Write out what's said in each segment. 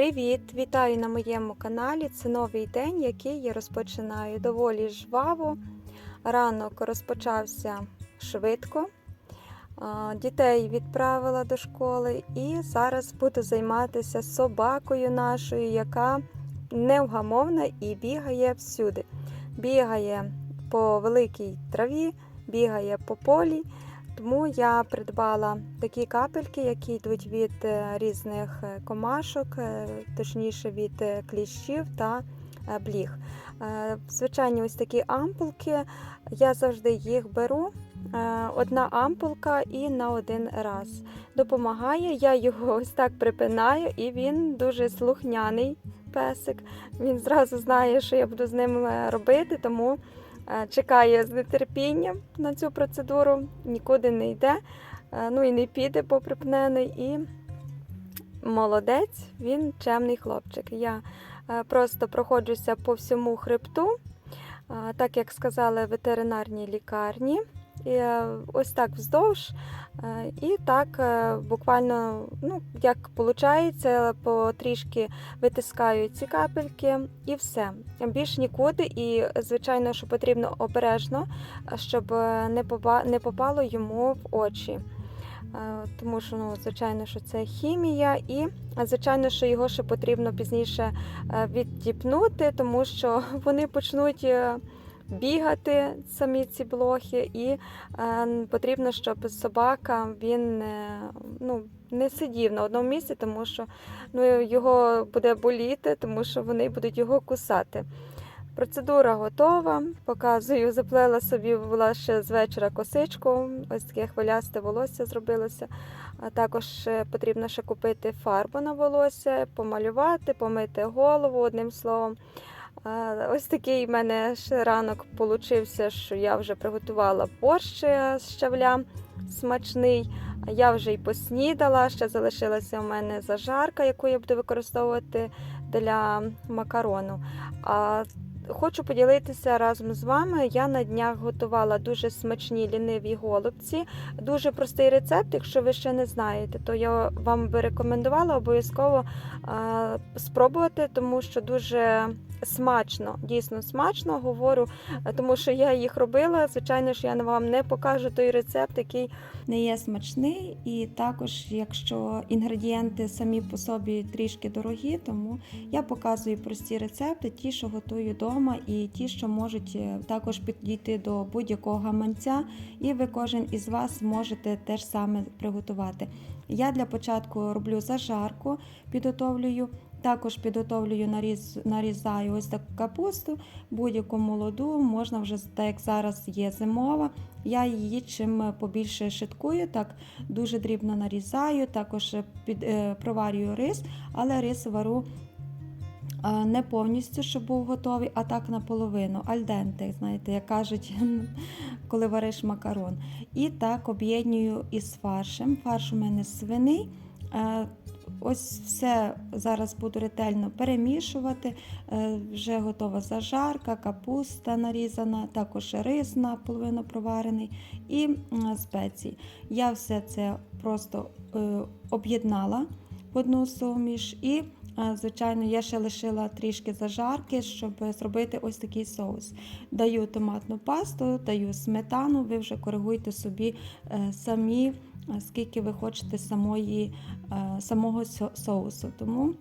Привіт! Вітаю на моєму каналі. Це новий день, який я розпочинаю доволі жваво. Ранок розпочався швидко. Дітей відправила до школи і зараз буду займатися собакою нашою, яка невгамовна і бігає всюди. Бігає по великій траві, бігає по полі. Тому я придбала такі капельки, які йдуть від е, різних е, комашок, е, точніше від кліщів та бліг. Звичайні ось такі ампулки. Я завжди їх беру. Одна ампулка і на один раз допомагає. Я його ось так припинаю, і він дуже слухняний песик. Він зразу знає, що я буду з ним робити, тому чекає з нетерпінням на цю процедуру, нікуди не йде, е, ну і не піде поприпнений. І молодець, він чемний хлопчик. Я е, просто проходжуся по всьому хребту, е, так як сказали в ветеринарній лікарні. І е, ось так вздовж, е, і так е, буквально, ну, як виходить, потрішки витискаю ці капельки і все. Більш нікуди. І, звичайно, що потрібно обережно, щоб не попало йому в очі. Тому що, ну, звичайно, що це хімія, і звичайно, що його ще потрібно пізніше відтіпнути, тому що вони почнуть бігати самі ці блохи, і е, потрібно, щоб собака він не, ну, не сидів на одному місці, тому що ну, його буде боліти, тому що вони будуть його кусати. Процедура готова. Показую, заплела собі була ще з вечора косичку. Ось таке хвилясте волосся зробилося. А також е, потрібно ще купити фарбу на волосся, помалювати, помити голову одним словом. Ось такий в мене ранок получився, що я вже приготувала борщ е, з щавля смачний. Я вже й поснідала, ще залишилася у мене зажарка, яку я буду використовувати для макарону. А Хочу поділитися разом з вами. Я на днях готувала дуже смачні ліниві голубці. Дуже простий рецепт. Якщо ви ще не знаєте, то я вам би рекомендувала обов'язково спробувати, тому що дуже смачно, дійсно смачно говорю, е, тому що я їх робила. Звичайно ж, я вам не покажу той рецепт, який не є смачний. І також, якщо інгредієнти самі по собі трішки дорогі, тому я показую прості рецепти, ті, що готую вдома, і ті, що можуть е, також підійти до будь-якого гаманця, і ви кожен із вас можете теж саме приготувати. Я для початку роблю зажарку, підготовлюю. Також підготовлюю, наріз, нарізаю ось таку капусту, будь-яку молоду, можна вже так як зараз є зимова. Я її чим побільше шиткую, так дуже дрібно нарізаю, також під, е, проварюю рис, але рис вару е, не повністю, щоб був готовий, а так наполовину. Альденте, знаєте, як кажуть, коли вариш макарон. І так об'єдную із фаршем. Фарш у мене свиний. Е, Ось все зараз буду ретельно перемішувати. Е, Вже готова зажарка, капуста нарізана, також рис наполовину проварений і спеції. Я все це просто е, об'єднала в одну суміш і. е, Звичайно, я ще лишила трішки зажарки, щоб зробити ось такий соус. Даю томатну пасту, даю сметану, ви вже коригуйте собі самі, скільки ви хочете самої е, самого соусу. Тому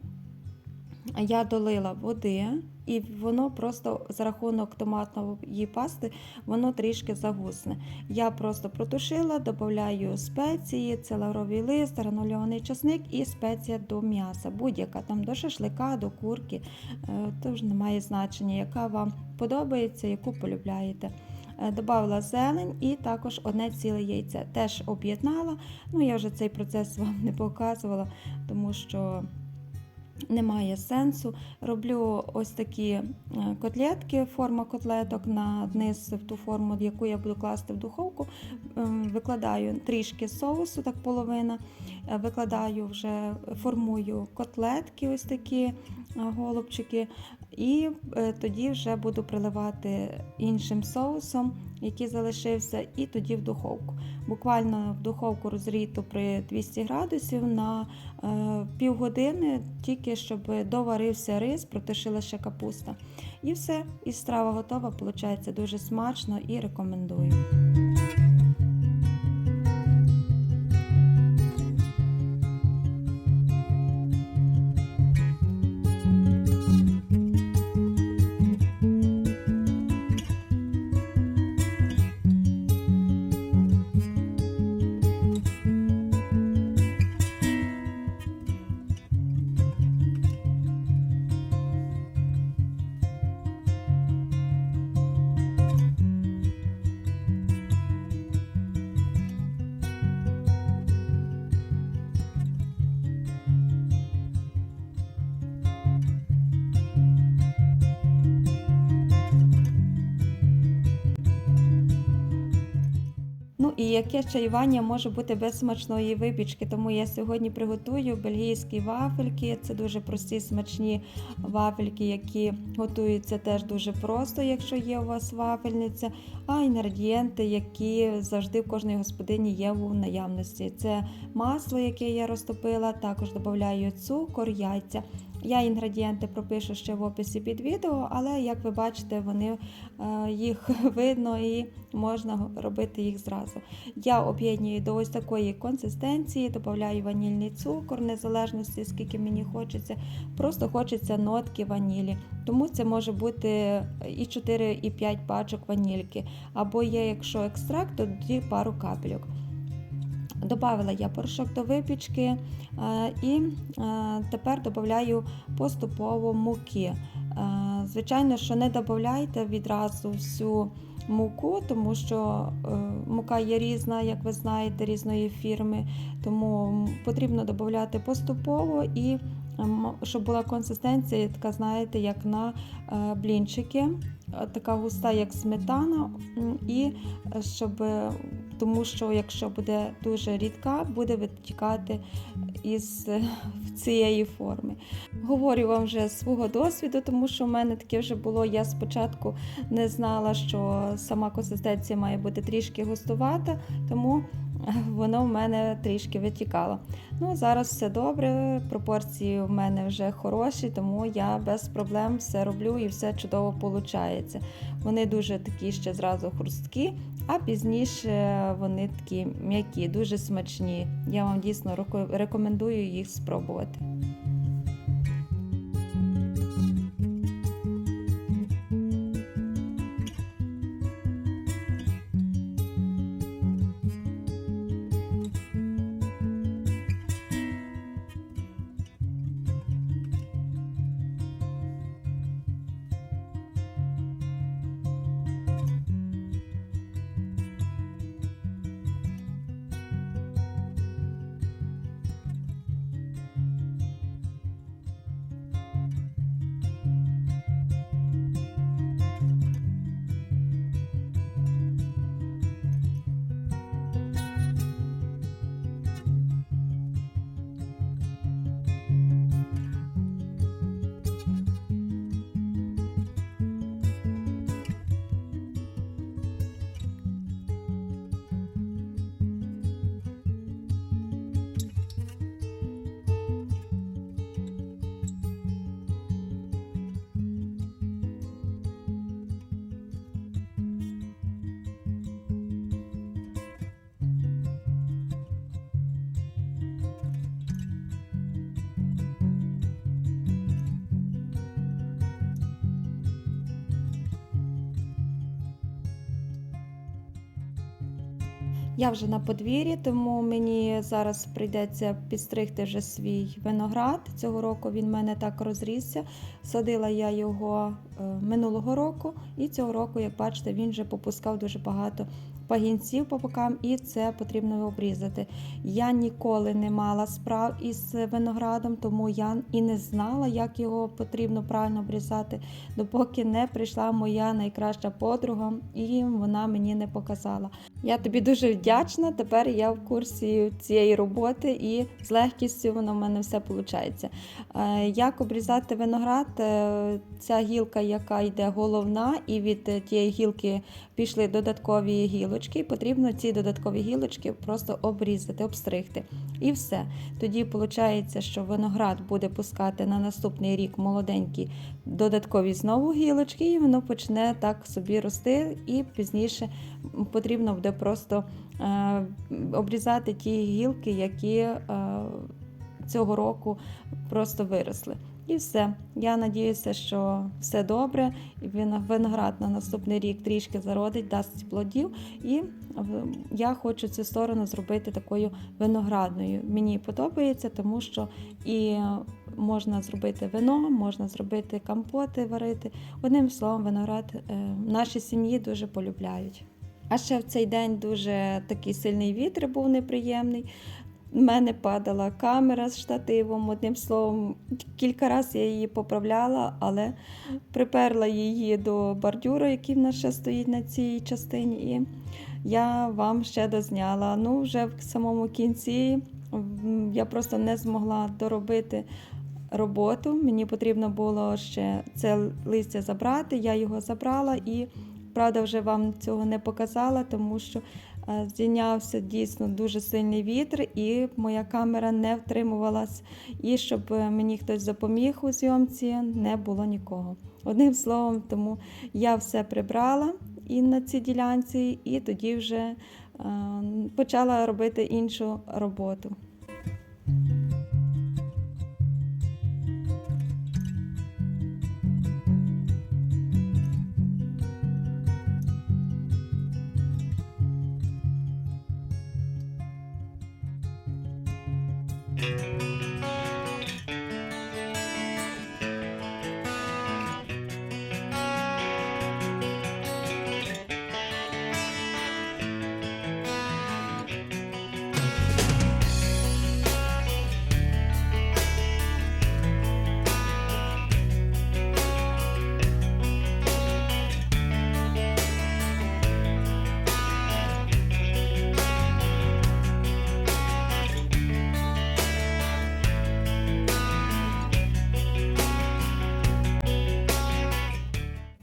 я долила води, і воно просто за рахунок томатної пасти воно трішки загусне. Я просто протушила, додаю спеції, це лавровий лист, гранульований часник і спеція до м'яса. Будь-яка там до шашлика, до курки. Е, Тож немає значення, яка вам подобається, яку полюбляєте. Е, Добавила зелень і також одне ціле яйце. Теж об'єднала. Ну, я вже цей процес вам не показувала, тому що немає сенсу. Роблю ось такі е, котлетки, форма котлеток на низ в ту форму, яку я буду класти в духовку. Ем, Викладаю трішки соусу, так половина. Е, Викладаю вже, формую котлетки, ось такі голубчики, і е, тоді вже буду приливати іншим соусом, який залишився, і тоді в духовку. Буквально в духовку розріту при 200 градусів на е, півгодини, тільки щоб доварився рис, протушила ще капуста. І все, і страва готова, виходить дуже смачно і рекомендую. І яке чаювання може бути без смачної випічки, тому я сьогодні приготую бельгійські вафельки. Це дуже прості смачні вафельки, які готуються теж дуже просто, якщо є у вас вафельниця. А інгредієнти, які завжди в кожній господині є в наявності. Це масло, яке я розтопила, також додаю цукор, яйця. Я інгредієнти пропишу ще в описі під відео, але як ви бачите, вони е, їх видно і можна робити їх зразу. Я об'єднюю до ось такої консистенції, додаю ванільний цукор, незалежності, скільки мені хочеться. Просто хочеться нотки ванілі. Тому це може бути і 4, і 5 пачок ванільки. Або є, якщо екстракт, то тоді пару капельок. Добавила я порошок до випічки е, і е, тепер додаю поступово муки. Е, Звичайно, що не додавайте відразу всю муку, тому що мука є різна, як ви знаєте, різної фірми, тому потрібно додати поступово і щоб була консистенція, така, знаєте, як на блінчики, така густа, як сметана, і щоб тому що якщо буде дуже рідка, буде витікати із цієї форми. Говорю вам вже з свого досвіду, тому що в мене таке вже було. Я спочатку не знала, що сама консистенція має бути трішки густувата, тому воно в мене трішки витікало. Ну, Зараз все добре, пропорції в мене вже хороші, тому я без проблем все роблю і все чудово виходить. Вони дуже такі ще зразу хрусткі, а пізніше вони такі м'які, дуже смачні. Я вам дійсно рекомендую їх спробувати. Я вже на подвір'ї, тому мені зараз прийдеться підстригти вже свій виноград. Цього року він в мене так розрісся. Садила я його е, минулого року, і цього року, як бачите, він вже попускав дуже багато пагінців по бокам, і це потрібно обрізати. Я ніколи не мала справ із виноградом, тому я і не знала, як його потрібно правильно обрізати, допоки не прийшла моя найкраща подруга, і вона мені не показала. Я тобі дуже вдячна. Тепер я в курсі цієї роботи і з легкістю воно в мене все виходить. Як обрізати виноград? Е, Ця гілка, яка йде головна, і від е, тієї гілки пішли додаткові гілочки. Потрібно ці додаткові гілочки просто обрізати, обстригти. І все. Тоді виходить, що виноград буде пускати на наступний рік молоденькі додаткові знову гілочки, і воно почне так собі рости, і пізніше потрібно буде просто е, обрізати ті гілки, які е, цього року просто виросли. І все. Я надіюся, що все добре. Виноград на наступний рік трішки зародить, дасть плодів. І я хочу цю сторону зробити такою виноградною. Мені подобається, тому що і можна зробити вино, можна зробити компоти, варити. Одним словом, виноград е, нашій сім'ї дуже полюбляють. А ще в цей день дуже такий сильний вітер був неприємний. У мене падала камера з штативом. Одним словом, кілька разів я її поправляла, але приперла її до бордюра, який в нас ще стоїть на цій частині. І я вам ще дозняла. Ну, вже в самому кінці я просто не змогла доробити роботу. Мені потрібно було ще це листя забрати. Я його забрала і, правда, вже вам цього не показала, тому що е, здійнявся дійсно дуже сильний вітер, і моя камера не втримувалась. І щоб е, мені хтось допоміг у зйомці, не було нікого. Одним словом, тому я все прибрала і на цій ділянці, і тоді вже е, почала робити іншу роботу. Música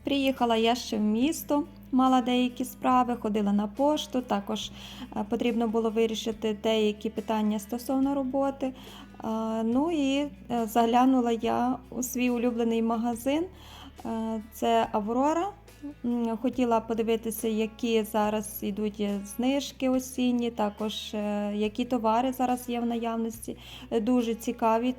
Приїхала я ще в місто, мала деякі справи, ходила на пошту. Також е, потрібно було вирішити деякі питання стосовно роботи. Е, Ну і е, заглянула я у свій улюблений магазин. Це Аврора. Хотіла подивитися, які зараз йдуть знижки осінні, також які товари зараз є в наявності. Дуже цікаві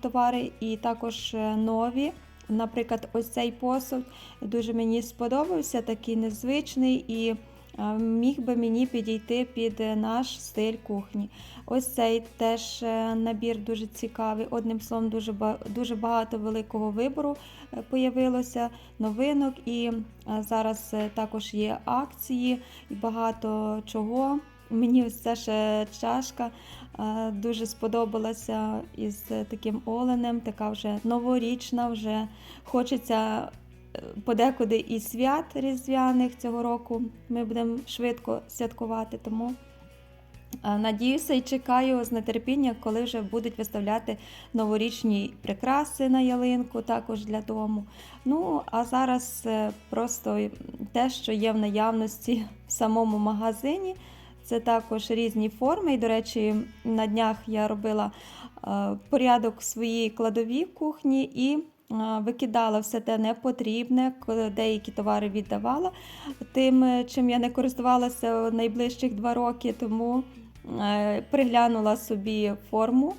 товари і також нові. Наприклад, ось цей посуд дуже мені сподобався, такий незвичний і е, міг би мені підійти під наш стиль кухні. Ось цей теж е, набір дуже цікавий. Одним словом, дуже, дуже багато великого вибору е, появилося, новинок, і зараз також є акції і багато чого. Мені ось ця ще чашка е, дуже сподобалася із таким оленем, така вже новорічна, вже хочеться е, подекуди і свят різдвяних цього року. Ми будемо швидко святкувати, тому е, надіюся і чекаю з нетерпінням, коли вже будуть виставляти новорічні прикраси на ялинку, також для дому. Ну, а зараз просто те, що є в наявності в самому магазині. Це також різні форми. І, до речі, на днях я робила е, порядок в своїй кладовій кухні і е, викидала все те непотрібне, деякі товари віддавала тим, е, чим я не користувалася найближчих два роки, тому приглянула собі форму.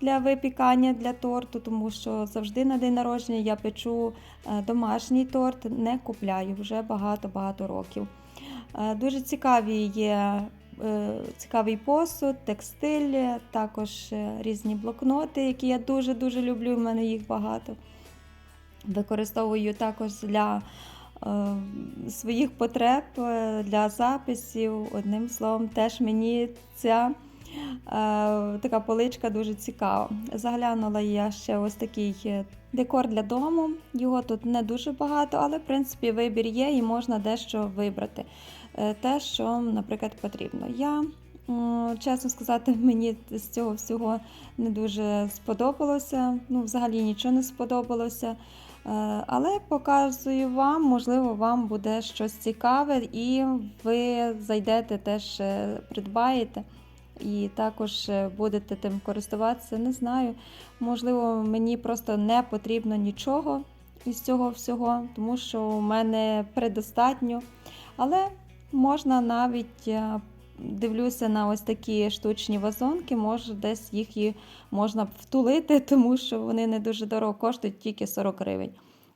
Для випікання для торту, тому що завжди на день народження я печу домашній торт, не купляю вже багато-багато років. Дуже цікаві є цікавий посуд, текстиль, також е, різні блокноти, які я дуже-дуже люблю, в мене їх багато. Використовую також для е, своїх потреб е, для записів. Одним словом, теж мені ця е, така поличка дуже цікава. Заглянула я ще ось такий е, декор для дому. Його тут не дуже багато, але в принципі вибір є і можна дещо вибрати. Е, Те, що, наприклад, потрібно. Я, чесно сказати, мені з цього всього не дуже сподобалося. Ну, взагалі нічого не сподобалося. Е, Але показую вам, можливо, вам буде щось цікаве, і ви зайдете теж придбаєте. І також е, будете тим користуватися. Не знаю. Можливо, мені просто не потрібно нічого із цього всього, тому що у мене предостатньо. Але можна навіть е, дивлюся на ось такі штучні вазонки, може десь їх і можна втулити, тому що вони не дуже дорого коштують, тільки 40 гривень.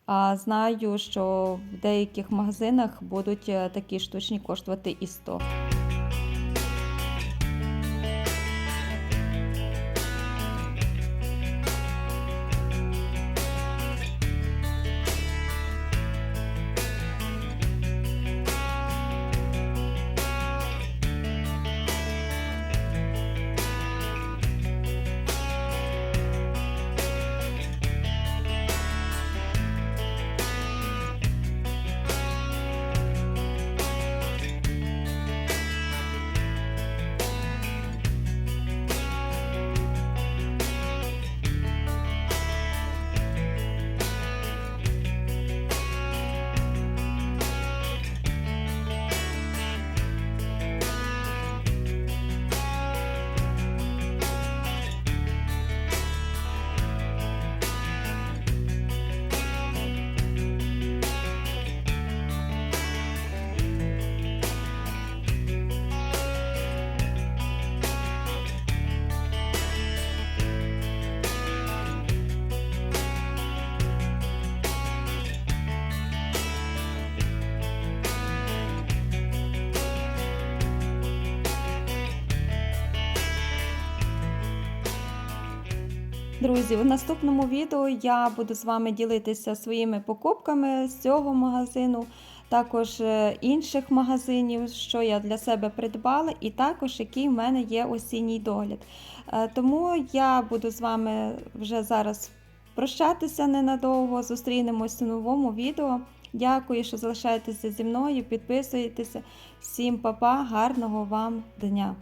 А знаю, що в деяких магазинах будуть е, такі штучні коштувати і 100. Друзі, в наступному відео я буду з вами ділитися своїми покупками з цього магазину, також е, інших магазинів, що я для себе придбала, і також який в мене є осінній догляд. Е, Тому я буду з вами вже зараз прощатися ненадовго. Зустрінемось у новому відео. Дякую, що залишаєтеся зі мною, підписуєтеся. Всім па-па, гарного вам дня!